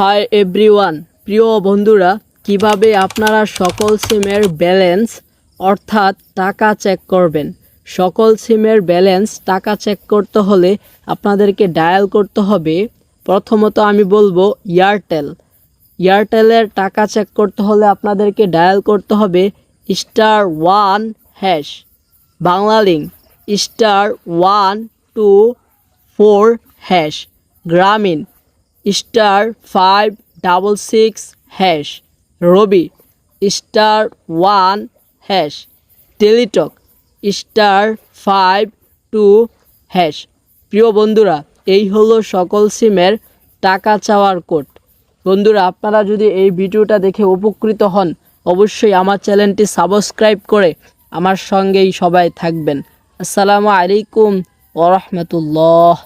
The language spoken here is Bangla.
হাই এভরিওয়ান প্রিয় বন্ধুরা, কীভাবে আপনারা সকল সিমের ব্যালেন্স অর্থাৎ টাকা চেক করবেন? সকল সিমের ব্যালেন্স টাকা চেক করতে হলে আপনাদেরকে ডায়াল করতে হবে। প্রথমত আমি বলব এয়ারটেল এয়ারটেলের টাকা চেক করতে হলে আপনাদেরকে ডায়াল করতে হবে star one hash Banglalink star one two four hash Grameen. Star five double six hash. Robi, star one hash. Teletalk, star five two hash. প্রিয় বন্ধুরা, এই হলো সকল সিমের টাকা চাওয়ার কোড। বন্ধুরা, আপনারা যদি এই ভিডিওটা দেখে উপকৃত হন, অবশ্যই আমার চ্যানেলটি সাবস্ক্রাইব করে আমার সঙ্গেই সবাই থাকবেন। আসসালামু আলাইকুম ওরহমতুল্লাহ